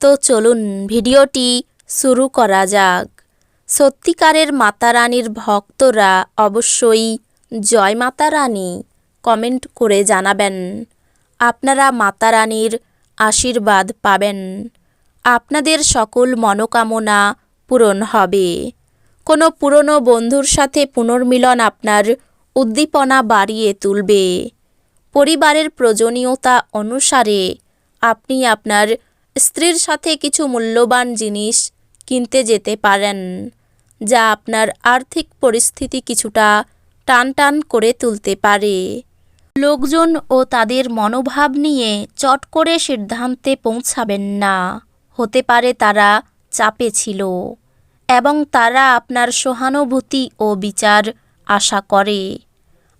তো চলুন ভিডিওটি শুরু করা যাক। সত্যিকারের মাতা রানীর ভক্তরা অবশ্যই জয় মাতা রানী কমেন্ট করে জানাবেন। আপনারা মাতা রানীর আশীর্বাদ পাবেন। আপনাদের সকল মনোকামনা পূরণ হবে। কোনো পুরনো বন্ধুর সাথে পুনর্মিলন আপনার উদ্দীপনা বাড়িয়ে তুলবে। পরিবারের প্রয়োজনীয়তা অনুসারে আপনি আপনার স্ত্রীর সাথে কিছু মূল্যবান জিনিস কিনতে যেতে পারেন, যা আপনার আর্থিক পরিস্থিতি কিছুটা টান টান করে তুলতে পারে। লোকজন ও তাদের মনোভাব নিয়ে চট করে সিদ্ধান্তে পৌঁছাবেন না। হতে পারে তারা চাপে ছিল এবং তারা আপনার সহানুভূতি ও বিচার আশা করে।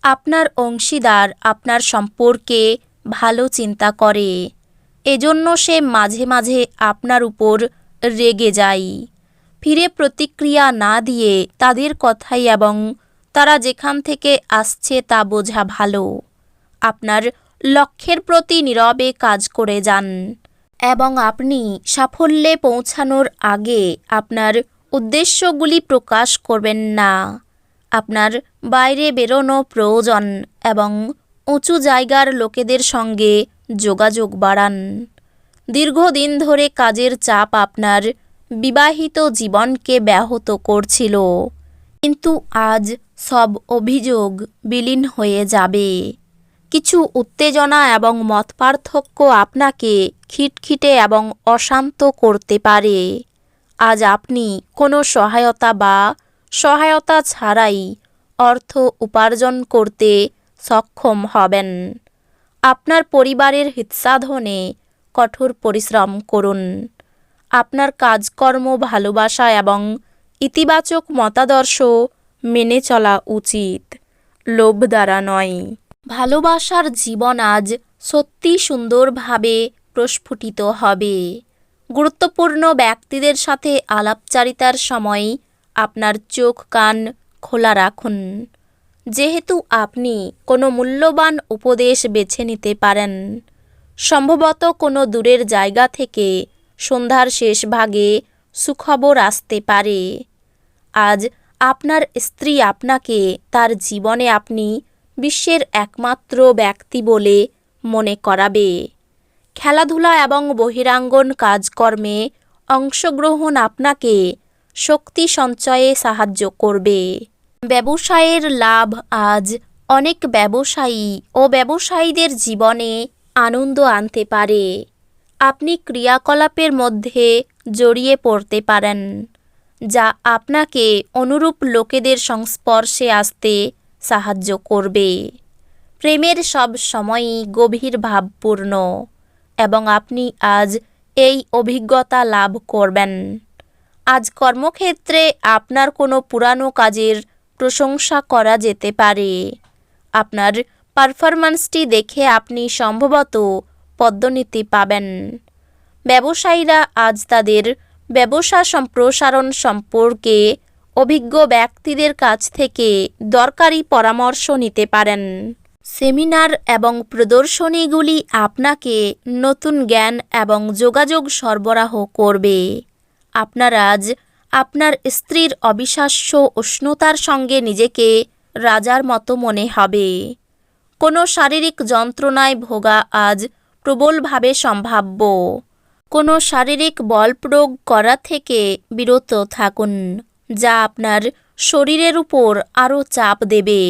আপনার অংশীদার আপনার সম্পর্কে ভালো চিন্তা করে। এজন্য সে মাঝে মাঝে আপনার উপর রেগে যায়। ফিরে প্রতিক্রিয়া না দিয়ে তাদের কথাই এবং তারা যেখান থেকে আসছে তা বোঝা ভালো। আপনার লক্ষ্যের প্রতি নীরবে কাজ করে যান এবং আপনি সাফল্যে পৌঁছানোর আগে আপনার উদ্দেশ্যগুলি প্রকাশ করবেন না। আপনার বাইরে বেরোনো প্রয়োজন এবং উঁচু জায়গার লোকেদের সঙ্গে যোগাযোগ বাড়ান। দীর্ঘদিন ধরে কাজের চাপ আপনার বিবাহিত জীবনকে ব্যাহত করছিল। কিন্তু আজ সব অভিযোগ বিলীন হয়ে যাবে। কিছু উত্তেজনা এবং মতপার্থক্য আপনাকে খিটখিটে এবং অশান্ত করতে পারে। আজ আপনি কোনো সহায়তা বা সহায়তা ছাড়াই অর্থ উপার্জন করতে সক্ষম হবেন। আপনার পরিবারের হিতসাধনে কঠোর পরিশ্রম করুন। আপনার কাজকর্ম, ভালোবাসা এবং ইতিবাচক মতাদর্শ মেনে চলা উচিত। লোভ দ্বারা নয়। ভালোবাসার জীবন আজ সত্যি সুন্দরভাবে প্রস্ফুটিত হবে। গুরুত্বপূর্ণ ব্যক্তিদের সাথে আলাপচারিতার সময় আপনার চোখ কান খোলা রাখুন। যেহেতু আপনি কোনো মূল্যবান উপদেশ বেছে নিতে পারেন, সম্ভবত কোনো দূরের জায়গা থেকে সন্ধ্যার শেষ ভাগে সুখবর আসতে পারে। আজ আপনার স্ত্রী আপনাকে তার জীবনে আপনি বিশ্বের একমাত্র ব্যক্তি বলে মনে করাবে। খেলাধুলা এবং বহিরাঙ্গন কাজকর্মে অংশগ্রহণ আপনাকে শক্তি সঞ্চয়ে সাহায্য করবে। ব্যবসায়ের লাভ আজ অনেক ব্যবসায়ী ও ব্যবসায়ীদের জীবনে আনন্দ আনতে পারে। আপনি ক্রিয়াকলাপের মধ্যে জড়িয়ে পড়তে পারেন, যা আপনাকে অনুরূপ লোকেদের সংস্পর্শে আসতে সাহায্য করবে। প্রেমের সব সময়ই গভীর ভাবপূর্ণ এবং আপনি আজ এই অভিজ্ঞতা লাভ করবেন। আজ কর্মক্ষেত্রে আপনার কোনো পুরানো কাজের প্রশংসা করা যেতে পারে। আপনার পারফরম্যান্সটি দেখে আপনি সম্ভবত পদ্মনীতি পাবেন। ব্যবসায়ীরা আজ তাদের ব্যবসা সম্প্রসারণ সম্পর্কে অভিজ্ঞ ব্যক্তিদের কাছ থেকে দরকারি পরামর্শ নিতে পারেন। সেমিনার এবং প্রদর্শনীগুলি আপনাকে নতুন জ্ঞান এবং যোগাযোগ সরবরাহ করবে। আপনার আজ আপনার স্ত্রীর অবিশ্বাস্য উষ্ণতার সঙ্গে নিজেকে রাজার মতো মনে হবে। কোনো শারীরিক যন্ত্রণায় ভোগা আজ প্রবলভাবে সম্ভাব্য। কোনো শারীরিক বল প্রয়োগ করা থেকে বিরত থাকুন, যা আপনার শরীরের উপর আরও চাপ দেবে।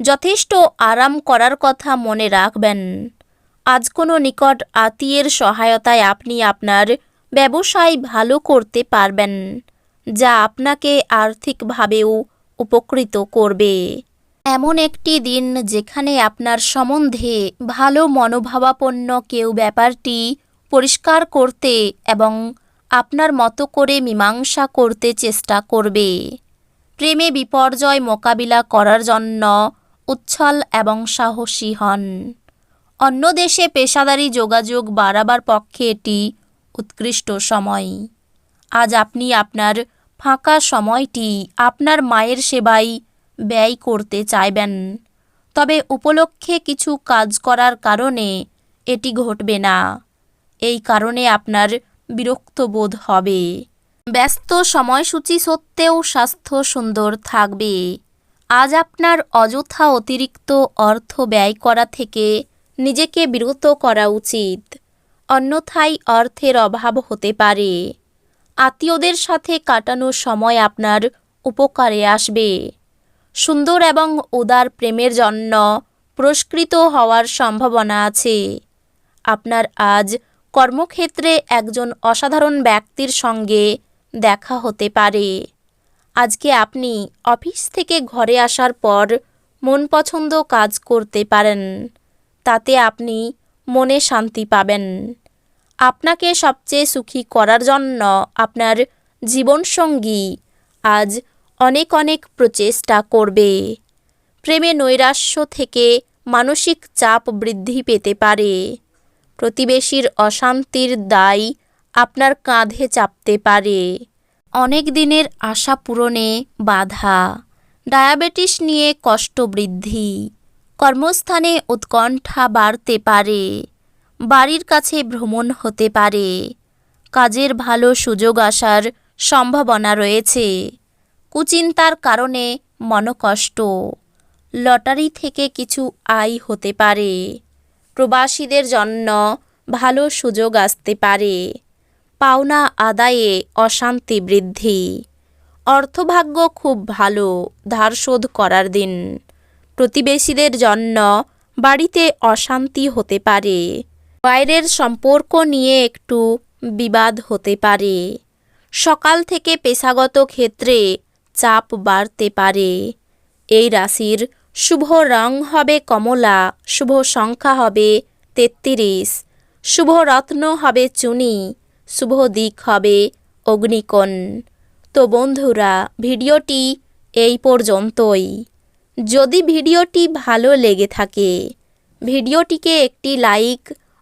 যথেষ্ট আরাম করার কথা মনে রাখবেন। আজ কোনো নিকট আত্মীয়ের সহায়তায় আপনি আপনার ব্যবসায় ভালো করতে পারবেন। যা আপনাকে আর্থিকভাবেও উপকৃত করবে। এমন একটি দিন যেখানে আপনার সম্বন্ধে ভালো মনোভাবাপন্ন কেউ ব্যাপারটি পরিষ্কার করতে এবং আপনার মতো করে মীমাংসা করতে চেষ্টা করবে। প্রেমে বিপর্যয় মোকাবিলা করার জন্য উচ্ছল এবং সাহসী হন। অন্য দেশে পেশাদারি যোগাযোগ বাড়াবার পক্ষে এটি উৎকৃষ্ট সময়। আজ আপনি আপনার ফাঁকা সময়টি আপনার মায়ের সেবায় ব্যয় করতে চাইবেন। তবে উপলক্ষে কিছু কাজ করার কারণে এটি ঘটবে না। এই কারণে আপনার বিরক্ত বোধ হবে। ব্যস্ত সময়সূচি সত্ত্বেও স্বাস্থ্য সুন্দর থাকবে। আজ আপনার অযথা অতিরিক্ত অর্থ ব্যয় করা থেকে নিজেকে বিরত করা উচিত। অন্যথায় অর্থের অভাব হতে পারে। আত্মীয়দের সাথে কাটানো সময় আপনার উপকারে আসবে। সুন্দর এবং উদার প্রেমের জন্য পুরস্কৃত হওয়ার সম্ভাবনা আছে। আপনার আজ কর্মক্ষেত্রে একজন অসাধারণ ব্যক্তির সঙ্গে দেখা হতে পারে। আজকে আপনি অফিস থেকে ঘরে আসার পর মন পছন্দ কাজ করতে পারেন। তাতে আপনি মনে শান্তি পাবেন। আপনাকে সবচেয়ে সুখী করার জন্য আপনার জীবনসঙ্গী আজ অনেক অনেক প্রচেষ্টা করবে। প্রেমে নৈরাশ্য থেকে মানসিক চাপ বৃদ্ধি পেতে পারে। প্রতিবেশীর অশান্তির দায় আপনার কাঁধে চাপতে পারে। অনেক দিনের আশা পূরণে বাধা, ডায়াবেটিস নিয়ে কষ্ট বৃদ্ধি, কর্মস্থানে উৎকণ্ঠা বাড়তে পারে। বাড়ির কাছে ভ্রমণ হতে পারে। কাজের ভালো সুযোগ আসার সম্ভাবনা রয়েছে। কুচিন্তার কারণে মনকষ্ট। লটারি থেকে কিছু আয় হতে পারে। প্রবাসীদের জন্য ভালো সুযোগ আসতে পারে। পাওনা আদায়ে অশান্তি বৃদ্ধি। অর্থভাগ্য খুব ভালো, ধার শোধ করার দিন। প্রতিবেশীদের জন্য বাড়িতে অশান্তি হতে পারে। বাইরের সম্পর্ক নিয়ে একটু বিবাদ হতে পারে। সকাল থেকে পেশাগত ক্ষেত্রে চাপ বাড়তে পারে। এই রাশির শুভ রং হবে কমলা, শুভ সংখ্যা হবে তেত্রিশ, শুভ রত্ন হবে চুনি, শুভ দিক হবে অগ্নিকোণ। তো বন্ধুরা, ভিডিওটি এই পর্যন্তই। যদি ভিডিওটি ভালো লেগে থাকে, ভিডিওটিকে একটি লাইক